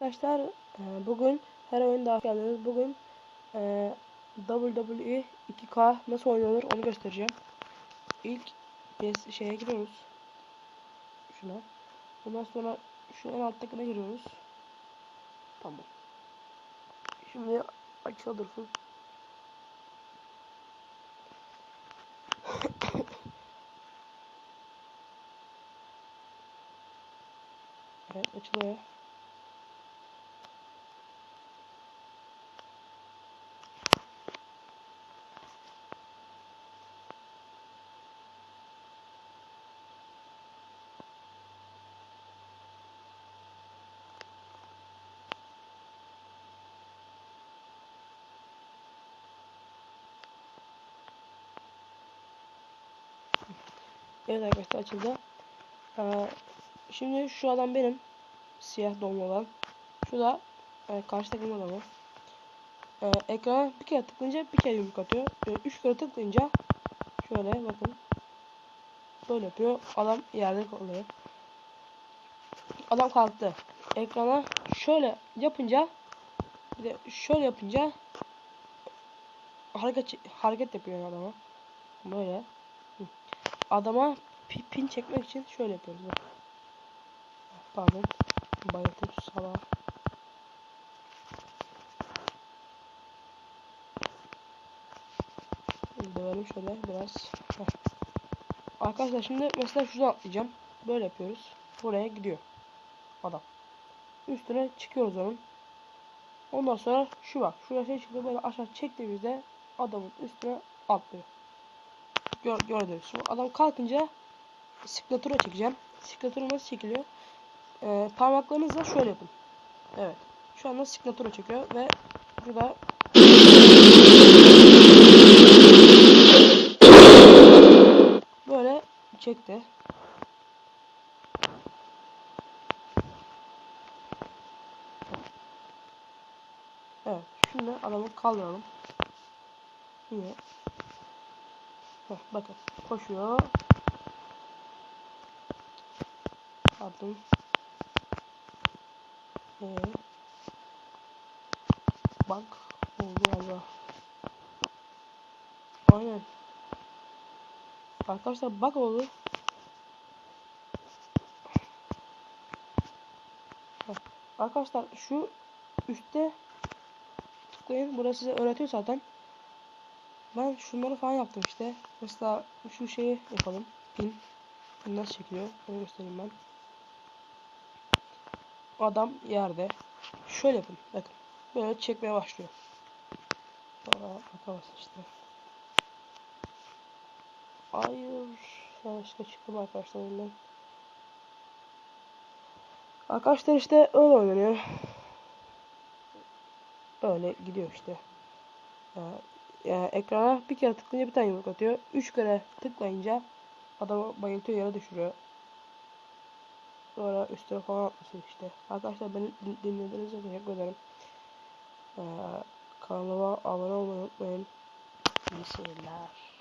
Arkadaşlar e, bugün her oyunda hoş geldiniz. Bugün e, WWE 2K nasıl oynanır onu göstereceğim. İlk biz şeye giriyoruz. Şuna. Ondan sonra şu en alttakine giriyoruz. Tamam. Şimdi açığa dursun. evet açılıyor. Evet arkadaşlar açıldı. Ee, şimdi şu adam benim. Siyah donlu olan. Şu da e, karşı takım adamı. Ee, ekrana bir kere tıklayınca bir kere yumruk atıyor. Ee, üç kere tıklayınca şöyle bakın. Böyle yapıyor. Adam yerde kalıyor. Adam kalktı. Ekrana şöyle yapınca bir de şöyle yapınca hareket hareket yapıyor adama. Adama pi- pin çekmek için şöyle yapıyoruz. Bak. Pardon. Bayıldım sabah. Dövelim şöyle biraz. Heh. Arkadaşlar şimdi mesela şuradan atlayacağım. Böyle yapıyoruz. Buraya gidiyor. Adam. Üstüne çıkıyoruz onun. Ondan sonra şu bak. Şuraya şey çıkıyor. Böyle aşağı çektiğimizde adamın üstüne atlıyor. Gör. Şimdi adam kalkınca siklatura çekeceğim. Siklatura nasıl çekiliyor? Ee, parmaklarınızla şöyle yapın. Evet. Şu anda siklatura çekiyor ve burada böyle çekti. Evet. Şimdi adamı kaldıralım. Yine. Heh, bakın. Koşuyor. Pardon. Ee, bak. Oldu galiba. Aynen. Arkadaşlar bak oldu. Arkadaşlar şu üstte tıklayın. Burası size öğretiyor zaten. Ben şunları falan yaptım işte. Mesela şu şeyi yapalım. Pin. Pin nasıl çekiliyor? Onu göstereyim ben. Adam yerde. Şöyle yapın. Bakın. Böyle çekmeye başlıyor. Sonra bakamazsın işte. Hayır. Yanlışlıkla çıktım arkadaşlar elimden. Arkadaşlar işte öyle oynanıyor. Öyle gidiyor işte. Yani, yani ekrana bir kere tıklayınca bir tane yumruk atıyor. Üç kere tıklayınca adamı bayıltıyor yere düşürüyor. Sonra üstüne falan atmışsın işte. Arkadaşlar beni din- dinlediğiniz için teşekkür ederim. Ee, kanalıma abone olmayı unutmayın. İyi.